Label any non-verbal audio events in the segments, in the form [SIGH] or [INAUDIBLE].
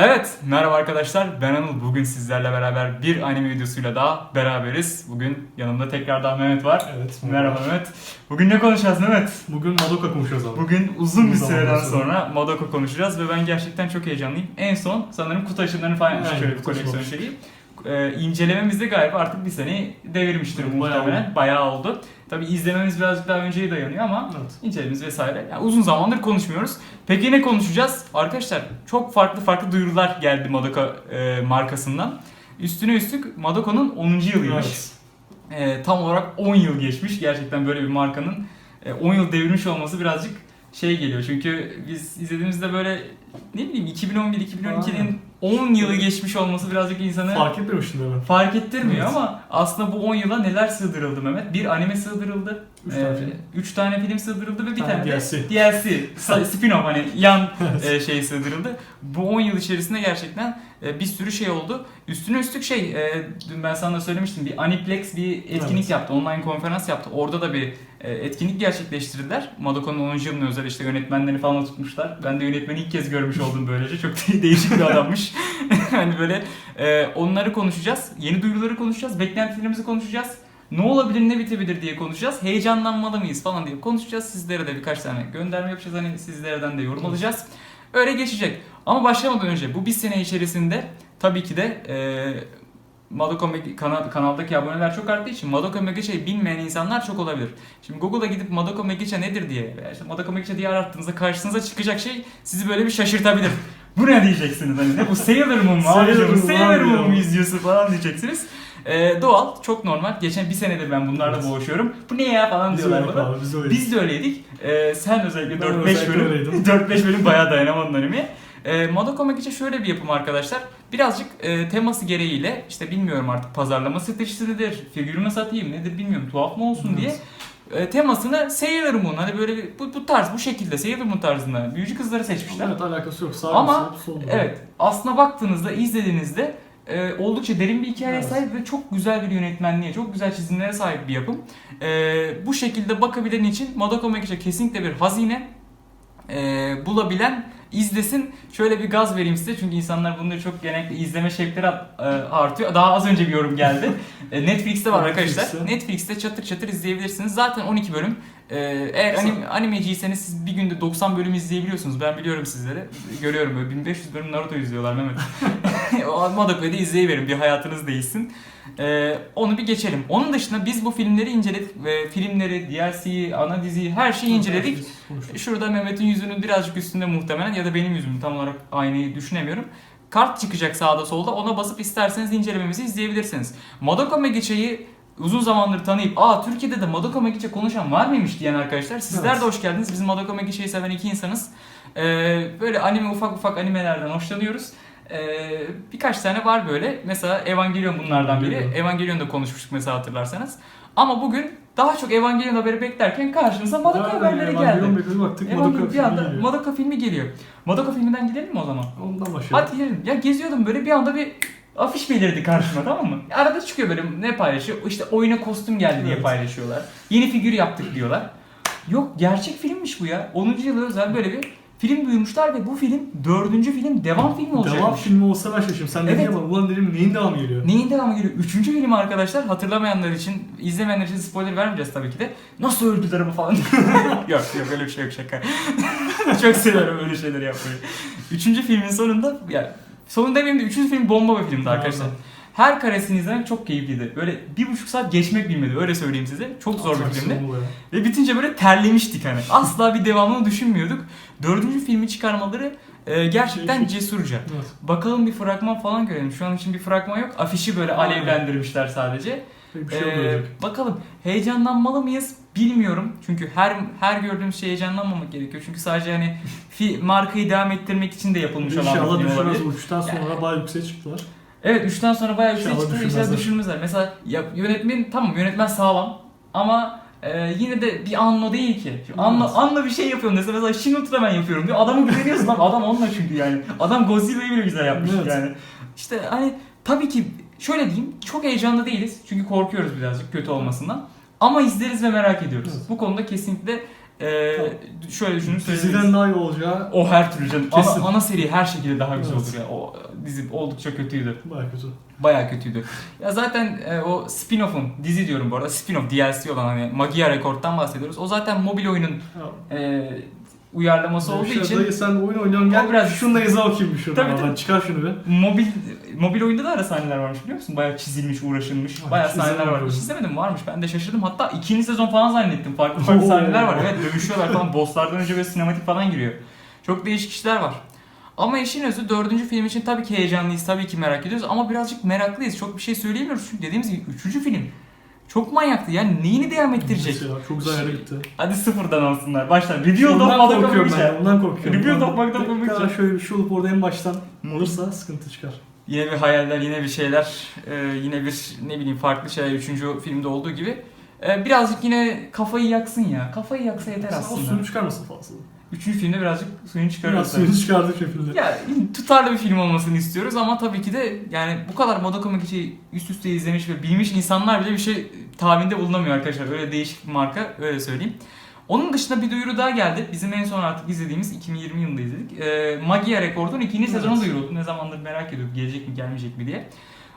Evet, merhaba arkadaşlar. Ben Anıl. Bugün sizlerle beraber bir anime videosuyla daha beraberiz. Bugün yanımda tekrardan Mehmet var. Evet. Merhaba Mehmet. Bugün ne konuşacağız Mehmet? Bugün Madoka konuşacağız abi. Bugün uzun bir Uzun süreden zamandan sonra. sonra Madoka konuşacağız ve ben gerçekten çok heyecanlıyım. En son sanırım kutu açımlarını falan Aynen, şöyle bir kutu koleksiyon açılmış. şeyi. Ee, incelememiz de galiba artık bir seneyi devirmiştir Evet, bayağı muhtemelen. Bayağı oldu. Tabi izlememiz birazcık daha önceye dayanıyor ama Evet. incelememiz vesaire. Yani uzun zamandır konuşmuyoruz. Peki ne konuşacağız? Arkadaşlar çok farklı farklı duyurular geldi Madoka e, markasından. Üstüne üstlük Madoka'nın 10. yılıymış. Evet. E, tam olarak 10 yıl geçmiş. Gerçekten böyle bir markanın e, 10 yıl devirmiş olması birazcık şey geliyor. Çünkü biz izlediğimizde böyle ne bileyim 2011-2012'nin 10 yılı geçmiş olması birazcık insanı Fark etmemiştim ben. fark ettirmiyor Evet. ama aslında bu 10 yıla neler sığdırıldı Mehmet? Bir anime sığdırıldı. Üç tane Ee, film. üç tane film sığdırıldı ve bir Tane tane DLC. DLC, [LAUGHS] spin-off hani yan [LAUGHS] e, şey sığdırıldı. Bu 10 yıl içerisinde gerçekten e, bir sürü şey oldu. Üstüne üstlük şey, e, dün ben sana söylemiştim bir Aniplex bir etkinlik Evet. yaptı, online konferans yaptı. Orada da bir e, etkinlik gerçekleştirdiler. Madoka'nın 10. yılına özel işte yönetmenlerini falan tutmuşlar. Ben de yönetmeni ilk kez görmüş oldum böylece. Çok [LAUGHS] değişik bir adammış. [LAUGHS] hani böyle e, onları konuşacağız. Yeni duyuruları konuşacağız. Beklentilerimizi konuşacağız. Ne olabilir ne bitebilir diye konuşacağız. Heyecanlanmalı mıyız falan diye konuşacağız. Sizlere de birkaç tane gönderme yapacağız. Hani sizlerden de yorum alacağız. Öyle geçecek. Ama başlamadan önce bu bir sene içerisinde tabii ki de e, Madoka kanal, kanaldaki aboneler çok arttığı için Madoka Megiça'yı bilmeyen insanlar çok olabilir. Şimdi Google'a gidip Madoka Megiça nedir diye veya işte Madoka Megiça diye arattığınızda karşınıza çıkacak şey sizi böyle bir şaşırtabilir. [LAUGHS] Bu ne diyeceksiniz hani ne bu Sailor Moon mu abicim? Sailor Moon mu izliyorsun falan diyeceksiniz. Ee, doğal, çok normal. Geçen bir senedir ben bunlarla boğuşuyorum. Bu ne ya falan Biz diyorlar bana. abi, biz. Biz de öyleydik. Ee, sen özellikle Ben 4-5 özellikle bölüm, öyleydim. 4-5 bölüm bayağı dayanamadın animeye. Ee, Madoka Magica şöyle bir yapım arkadaşlar. Birazcık e, teması gereğiyle işte bilmiyorum artık pazarlama stratejisidir, figürü mü satayım nedir bilmiyorum tuhaf mı olsun diye e, temasını Sailor Moon hani böyle bir- bu, bu tarz bu şekilde Sailor Moon tarzında büyücü kızları seçmişler. Evet alakası yok. Sağ Ama, Evet aslına baktığınızda izlediğinizde e, oldukça derin bir hikayeye Evet. sahip ve çok güzel bir yönetmenliğe, çok güzel çizimlere sahip bir yapım. E, bu şekilde bakabilen için Madoka Magica kesinlikle bir hazine. E, bulabilen izlesin. Şöyle bir gaz vereyim size çünkü insanlar bunları çok genellikle izleme şevkleri e, artıyor. Daha az önce bir yorum geldi. [LAUGHS] E, Netflix'te var arkadaşlar. Netflix'te çatır çatır izleyebilirsiniz. Zaten 12 bölüm. E, eğer Kısa. anim, animeciyseniz siz bir günde 90 bölüm izleyebiliyorsunuz. Ben biliyorum sizleri. Görüyorum böyle 1500 bölüm Naruto izliyorlar Mehmet. [LAUGHS] Madoka'yı da izleyiverin bir hayatınız değişsin. E, onu bir geçelim. Onun dışında biz bu filmleri inceledik ve filmleri, DLC'yi, ana diziyi her şeyi inceledik. Şurada Mehmet'in yüzünün birazcık üstünde muhtemelen ya da benim yüzümün tam olarak aynayı düşünemiyorum. Kart çıkacak sağda solda ona basıp isterseniz incelememizi izleyebilirsiniz. Madoka Megica'yı uzun zamandır tanıyıp aa Türkiye'de de Madoka Magica konuşan var mıymış diyen arkadaşlar sizler Evet. de hoş geldiniz. Biz Madoka Magica'yı seven iki insanız. Ee, böyle anime ufak ufak animelerden hoşlanıyoruz. Ee, birkaç tane var böyle. Mesela Evangelion bunlardan biri. Evangelion. Evangelion'da konuşmuştuk mesela hatırlarsanız. Ama bugün daha çok Evangelion haberi beklerken karşımıza Madoka haberleri geldi. Bekledim baktık Evangelion Madoka bir anda filmi geliyor. Madoka filmi geliyor. Madoka filminden gidelim mi o zaman? Ondan başlayalım. Hadi gidelim. Ya geziyordum böyle bir anda bir afiş belirdi karşıma tamam mı? Arada çıkıyor böyle ne paylaşıyor? İşte oyuna kostüm geldi diye Evet. paylaşıyorlar. Yeni figür yaptık diyorlar. Yok gerçek filmmiş bu ya. 10. yılı özel böyle bir film duyurmuşlar ve bu film dördüncü film devam filmi olacakmış. Devam filmi olsa ben şaşırırım. Sen Evet. dediğin ama ulan dedim neyin devamı geliyor? Neyin devamı geliyor? Üçüncü film arkadaşlar hatırlamayanlar için, izlemeyenler için spoiler vermeyeceğiz tabii ki de. Nasıl öldüler mi falan. [LAUGHS] [LAUGHS] yok yok öyle bir şey yok şaka. [LAUGHS] Çok severim öyle şeyleri yapmayı. Üçüncü filmin sonunda, ya sonunda demeyeyim de üçüncü film bomba bir filmdi arkadaşlar. Aynen. Her karesini izlemek çok keyifliydi. Böyle bir buçuk saat geçmek bilmedi öyle söyleyeyim size. Çok zor bir filmdi. Ve bitince böyle terlemiştik hani. Asla bir devamını düşünmüyorduk. Dördüncü filmi çıkarmaları e, gerçekten cesurca. Evet. Bakalım bir fragman falan görelim. Şu an için bir fragman yok. Afişi böyle alevlendirmişler sadece. Bir şey Ee, bakalım heyecanlanmalı mıyız bilmiyorum. Çünkü her her gördüğümüz şey heyecanlanmamak gerekiyor. Çünkü sadece hani fi, markayı devam ettirmek için de yapılmış olan bir İnşallah film olabilir. düşürmez bu. Üçten sonra bayağı yükseğe çıktılar. Evet 3'ten sonra bayağı yüksek İnşallah çıktı. İnşallah düşürmezler. düşürmezler. Mesela ya, yönetmen tamam yönetmen sağlam ama e, yine de bir Anno değil ki. Şimdi Anno, Evet. Anno bir şey yapıyorum mesela, mesela Shin Ultraman yapıyorum diyor. Adamı güveniyorsun lan adam onunla çünkü yani. Adam Godzilla'yı bile güzel yapmış Evet. yani. İşte hani tabii ki şöyle diyeyim çok heyecanlı değiliz. Çünkü korkuyoruz birazcık kötü olmasından. Ama izleriz ve merak ediyoruz. Evet. Bu konuda kesinlikle Ee, Tamam. şöyle düşünün Diziden daha iyi olacağı O her türlü canım. Kesin. Ana, ana seri her şekilde daha güzel Evet. olur ya. O dizi oldukça kötüydü. bayağı kötü. Bayağı kötüydü. Ya zaten e, o spin-off'un, dizi diyorum bu arada, spin-off DLC olan hani Magia Record'dan bahsediyoruz. O zaten mobil oyunun Ya, e, uyarlaması olduğu Şey, için Dayı sen oyun oynuyorsun gel biraz- şunu da izle bakayım bir şuradan. Tabii, tabii. Çıkar şunu bir. mobil mobil oyunda da ara sahneler varmış biliyor musun? Bayağı çizilmiş, uğraşılmış. Ha, Bayağı sahneler varmış. İzlemedim varmış. Ben de şaşırdım. Hatta ikinci sezon falan zannettim. Farklı farklı [LAUGHS] Oo. sahneler var. Evet dövüşüyorlar falan. Bosslardan önce böyle sinematik falan giriyor. Çok değişik işler var. Ama işin özü dördüncü film için tabii ki heyecanlıyız, tabii ki merak ediyoruz ama birazcık meraklıyız. Çok bir şey söyleyemiyoruz çünkü dediğimiz gibi üçüncü film çok manyaktı. Yani neyini devam ettirecek? Mesela Çok güzel yere gitti. Hadi sıfırdan alsınlar. Başlar. Review Ondan Madoka korkuyorum ben. Ondan korkuyorum. Review korkmak Tekrar için. şöyle bir şey olup orada en baştan olursa sıkıntı çıkar. Yine bir hayaller, yine bir şeyler, e, yine bir ne bileyim farklı şeyler üçüncü filmde olduğu gibi. E, birazcık yine kafayı yaksın ya. Kafayı yaksa yeter Ama aslında. suyunu çıkarmasın fazla. Üçüncü filmde birazcık suyunu çıkarırız. Biraz suyunu çıkardık filmde. Ya tutarlı bir film olmasını istiyoruz ama tabii ki de yani bu kadar Madoka Magic'i üst üste izlemiş ve bilmiş insanlar bile bir şey tahminde bulunamıyor arkadaşlar. Öyle değişik bir marka öyle söyleyeyim. Onun dışında bir duyuru daha geldi. Bizim en son artık izlediğimiz 2020 yılında izledik. Ee, Magia Record'un ikinci Evet. sezonu duyuruldu. Ne zamandır merak ediyorduk gelecek mi gelmeyecek mi diye.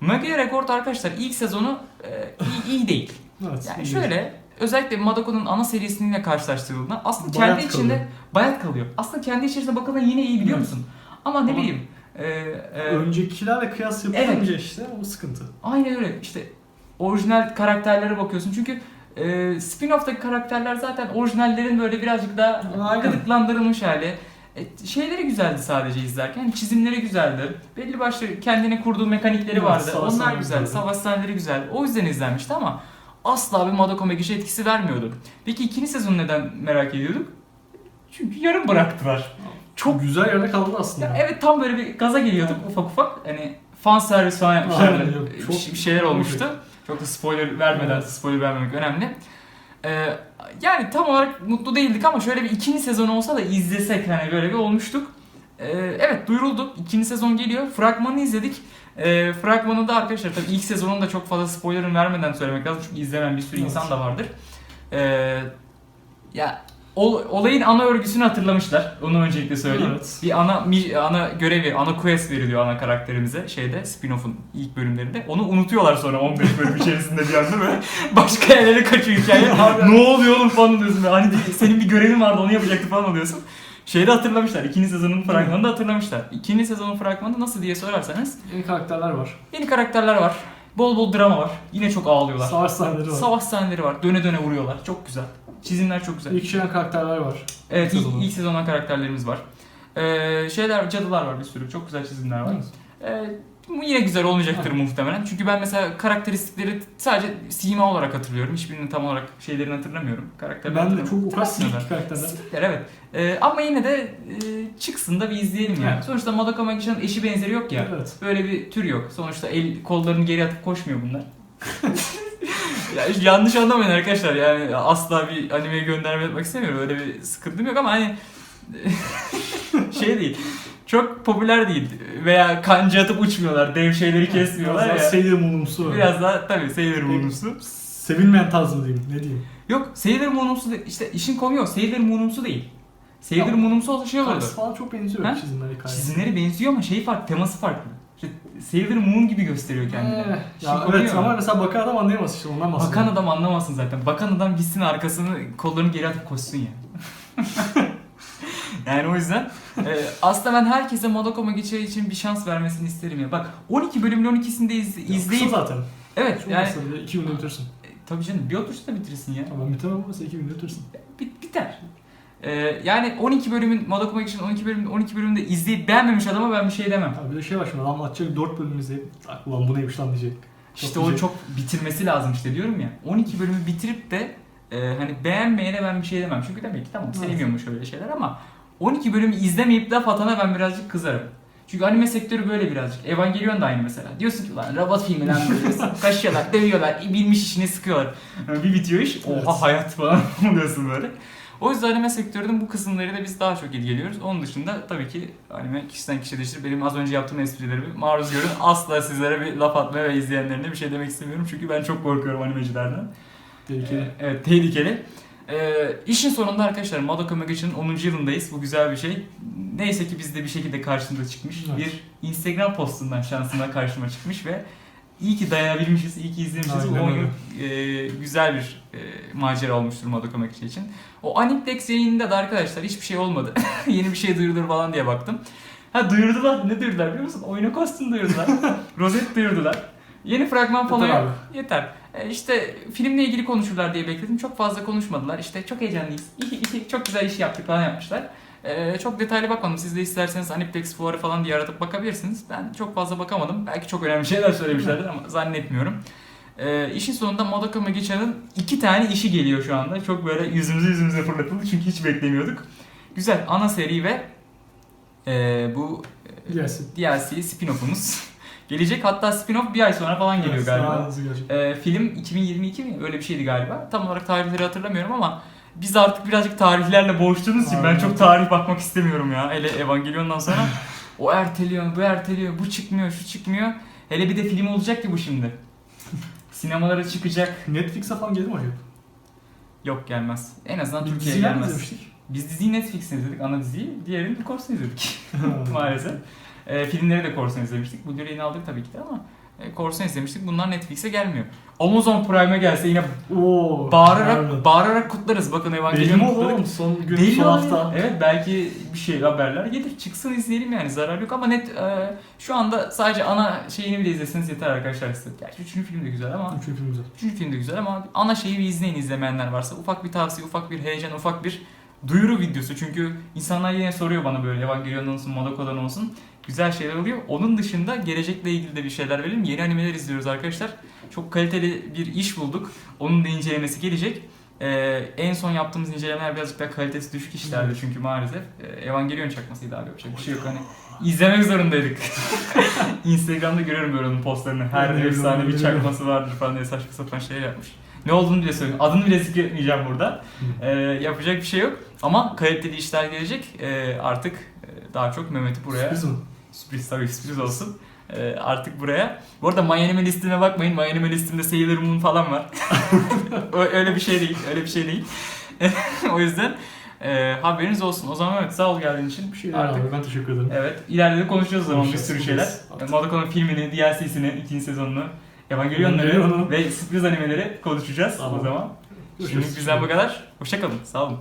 Magia Record arkadaşlar ilk sezonu e, iyi, iyi değil. Evet. Yani şöyle özellikle Madoka'nın ana serisiyle karşılaştırıldığında aslında Bayat kendi içinde kalıyor. bayat kalıyor. Aslında kendi içerisinde bakıldığında yine iyi biliyor Evet. musun? Ama ne Ama- bileyim e, e, Öncekilerle kıyas yapılınca işte o sıkıntı. aynen öyle işte orijinal karakterlere bakıyorsun çünkü e, spin-off'taki karakterler zaten orijinallerin böyle birazcık daha Aynen. gıdıklandırılmış hali. E, şeyleri güzeldi sadece izlerken. Yani çizimleri güzeldi. Belli başlı kendine kurduğu mekanikleri Evet, vardı. Onlar güzeldi. Savaş sahneleri güzeldi. O yüzden izlenmişti ama asla bir Madoka Magic etkisi vermiyordu. Peki ikinci sezonu neden merak ediyorduk? Çünkü yarım bıraktılar. Çok güzel yerde kaldı aslında. ya evet tam böyle bir gaza geliyorduk ufak ufak. Hani fan servis falan yapmışlar. Aynen, yok, Bir- çok- bir şeyler olmuştu. Çok da spoiler vermeden, spoiler vermemek önemli. Ee, yani tam olarak mutlu değildik ama şöyle bir ikinci sezon olsa da izlesek hani böyle bir olmuştuk. Ee, evet duyuruldu. İkinci sezon geliyor. Fragmanı izledik. Ee, fragmanı da arkadaşlar tabii ilk sezonun da çok fazla spoiler vermeden söylemek lazım. Çünkü izlemeyen bir sürü Evet. insan da vardır. Ee, ya ol- olayın ana örgüsünü hatırlamışlar. Onu öncelikle söyleyeyim. Evet. Bir ana ana görevi, ana quest veriliyor ana karakterimize şeyde spin-off'un ilk bölümlerinde. Onu unutuyorlar sonra 15 bölüm [LAUGHS] içerisinde bir anda böyle başka yerlere kaçıyor hikaye. ne oluyor oğlum falan böyle. Hani bir- senin bir görevin vardı onu yapacaktı falan oluyorsun. Şeyde hatırlamışlar. ikinci sezonun fragmanında hatırlamışlar. İkinci sezonun fragmanı nasıl diye sorarsanız Yeni karakterler var. yeni karakterler var. Bol bol drama var. Yine çok ağlıyorlar. Savaş sahneleri var. Savaş sahneleri var. Döne döne vuruyorlar. Çok güzel. Çizimler çok güzel. İlk çıkan karakterler var. Evet İlk ilk, sezonun. ilk sezondan karakterlerimiz var. Ee, şeyler cadılar var bir sürü. Çok güzel çizimler var. Evet. Ee, bu yine güzel olmayacaktır muhtemelen. Çünkü ben mesela karakteristikleri sadece sima olarak hatırlıyorum. Hiçbirinin tam olarak şeylerini hatırlamıyorum. Karakterleri Ben de çok o kadar silik karakterler. Silikler, evet. Ee, ama yine de e, çıksın da bir izleyelim yani. Evet. Sonuçta Madoka Magician'ın eşi benzeri yok ya. Evet. Böyle bir tür yok. Sonuçta el kollarını geri atıp koşmuyor bunlar. [LAUGHS] ya, yanlış anlamayın arkadaşlar yani asla bir animeye gönderme yapmak istemiyorum. Öyle bir sıkıntım yok ama hani [LAUGHS] şey değil. Çok popüler değil. Veya kanca atıp uçmuyorlar. Dev şeyleri kesmiyorlar ya. Sailor Moon'umsu. Biraz daha tabii Sailor Moon'umsu. Sevilmeyen tarz mı diyeyim? Ne diyeyim? Yok Sailor Moon'umsu de, işte işin komiği o. Sailor Moon'umsu değil. Sailor Moon'umsu olsa şey olurdu. Karısı falan çok benziyor Ha? çizimleri hikaye. Çizimleri benziyor ama şey farklı, teması farklı. İşte Sailor Moon gibi gösteriyor kendini. İşin ya komiği evet o. ama mesela bakan adam anlayamaz işte ondan bahsediyorum. Bakan adam anlamasın zaten. Bakan adam gitsin arkasını kollarını geri atıp koşsun ya. [LAUGHS] [LAUGHS] yani o yüzden e, aslında ben herkese Madoka Magic için bir şans vermesini isterim ya. Bak 12 bölümün 12'sini de iz- izleyip Kısa zaten. evet Çok yani bile iki günde bitirsin. e, tabii canım bir oturuşta bitirsin ya. Tamam bitemem ama mesela iki günde bitirsin. Bit- biter. E, yani 12 bölümün Madoka Magic'in 12 bölümün 12 bölümünde izleyip beğenmemiş adama ben bir şey demem. Ya bir de şey var şimdi adam atacak 4 bölüm izleyip "Ah, ulan bu neymiş lan diyecek. İşte Çok o güzel. çok bitirmesi lazım işte diyorum ya. 12 bölümü bitirip de e, hani beğenmeyene ben bir şey demem. Çünkü demek ki tamam sevmiyormuş öyle şeyler ama 12 bölümü izlemeyip laf atana ben birazcık kızarım. Çünkü anime sektörü böyle birazcık. Evangelion da aynı mesela. Diyorsun ki lan robot filmi lan böyle [LAUGHS] kaşıyorlar, dövüyorlar, bilmiş işini sıkıyorlar. Yani bir bitiyor iş, oha Evet. hayat falan [LAUGHS] oluyorsun böyle. O yüzden anime sektörünün bu kısımlarıyla biz daha çok ilgileniyoruz. Onun dışında tabii ki anime kişiden kişiye değişir. Benim az önce yaptığım esprilerimi maruz görün. [LAUGHS] Asla sizlere bir laf atmaya ve izleyenlerine bir şey demek istemiyorum. Çünkü ben çok korkuyorum animecilerden. Tehlikeli. Ee, evet tehlikeli. Ee, işin sonunda arkadaşlar Madoka Magician'ın 10. yılındayız. Bu güzel bir şey. Neyse ki bizde bir şekilde karşımıza çıkmış. Evet. Bir Instagram postundan şansına karşıma çıkmış ve iyi ki dayanabilmişiz, iyi ki izlemişiz. Aynen oyun e, güzel bir e, macera olmuştur Madoka Magic için. O Aniplex yayınında da arkadaşlar hiçbir şey olmadı. [LAUGHS] Yeni bir şey duyurulur falan diye baktım. Ha duyurdular. Ne duyurdular biliyor musun? Oyuna kostüm duyurdular. [LAUGHS] Rozet duyurdular. Yeni fragman falan Yeter yok. Yeter. E, işte filmle ilgili konuşurlar diye bekledim. Çok fazla konuşmadılar. İşte çok heyecanlıyız. [LAUGHS] Çok güzel iş yaptık falan yapmışlar. E, çok detaylı bakmadım. Siz de isterseniz Aniplex fuarı falan diye aratıp bakabilirsiniz. Ben çok fazla bakamadım. Belki çok önemli şeyler söylemişlerdir ama zannetmiyorum. E, işin sonunda Madoka Magica'nın iki tane işi geliyor şu anda. Çok böyle yüzümüze yüzümüze fırlatıldı çünkü hiç beklemiyorduk. Güzel. Ana seri ve e, bu Gelsin. DLC spin-off'umuz gelecek. Hatta spin-off bir ay sonra falan geliyor Evet, galiba. Ee, film 2022 mi? Öyle bir şeydi galiba. Tam olarak tarihleri hatırlamıyorum ama biz artık birazcık tarihlerle boğuştuğumuz için ben çok tarih bakmak istemiyorum ya. Hele Evangelion'dan sonra o erteliyor, bu erteliyor, bu çıkmıyor, şu çıkmıyor. Hele bir de film olacak ki bu şimdi. Sinemalara çıkacak. Netflix'e falan gelir mi acaba? Yok gelmez. En azından Biz Türkiye'ye gelmez. Biz diziyi Netflix'te izledik, ana diziyi. Diğerini Korsan izledik. [LAUGHS] maalesef. E, filmleri de Korsan izlemiştik. Bu direğini aldık tabii ki de ama e, Korsan izlemiştik. Bunlar Netflix'e gelmiyor. Amazon Prime'e gelse yine Oo. bağırarak harbiden. bağırarak kutlarız. Bakın Belli Evangelion'u mi kutladık. oğlum? Son gün, Belli son oluyor. hafta. Evet belki bir şey haberler gelir. Çıksın izleyelim yani zarar yok ama net e, şu anda sadece ana şeyini bile izleseniz yeter arkadaşlar size. Gerçi üçüncü film de güzel ama Üçüncü film güzel. Üçüncü film de güzel ama ana şeyi bir izleyin izlemeyenler varsa. Ufak bir tavsiye, ufak bir heyecan, ufak bir duyuru videosu. Çünkü insanlar yine soruyor bana böyle Evangelion'dan olsun, Madoka'dan olsun. Güzel şeyler oluyor. Onun dışında gelecekle ilgili de bir şeyler verelim. Yeni animeler izliyoruz arkadaşlar. Çok kaliteli bir iş bulduk. Onun da incelemesi gelecek. Ee, en son yaptığımız incelemeler birazcık daha kalitesi düşük işlerdi çünkü maalesef. Ee, Evangelion çakmasıydı abi yapacak bir şey yok hani. [LAUGHS] izlemek zorundaydık. [LAUGHS] Instagram'da görüyorum böyle onun postlarını. Her efsane bir çakması vardır falan diye saçma sapan şeyler yapmış. Ne olduğunu bile söyleyeyim. Adını bile zikretmeyeceğim burada. Ee, yapacak bir şey yok. Ama kaliteli işler gelecek. Ee, artık e, daha çok Mehmet'i buraya... Sürpriz mi? Sürpriz tabii sürpriz olsun. Ee, artık buraya. Bu arada My Anime listeme bakmayın. My Anime listemde Sailor Moon falan var. [LAUGHS] Öyle bir şey değil. Öyle bir şey değil. [LAUGHS] o yüzden e, haberiniz olsun. O zaman evet sağ ol geldiğin için. Bir şeyler Artık abi ben teşekkür ederim. Evet. ileride de konuşacağız o zaman bir sürü şeyler. konuşacağız. Madoka'nın filmini, DLC'sini, ikinci sezonunu, Evangelion'ları Evangelion'u. ve sürpriz animeleri konuşacağız Tamam. o zaman. Görüşürüz. Şimdi bizden bu kadar. Hoşçakalın. Sağ olun.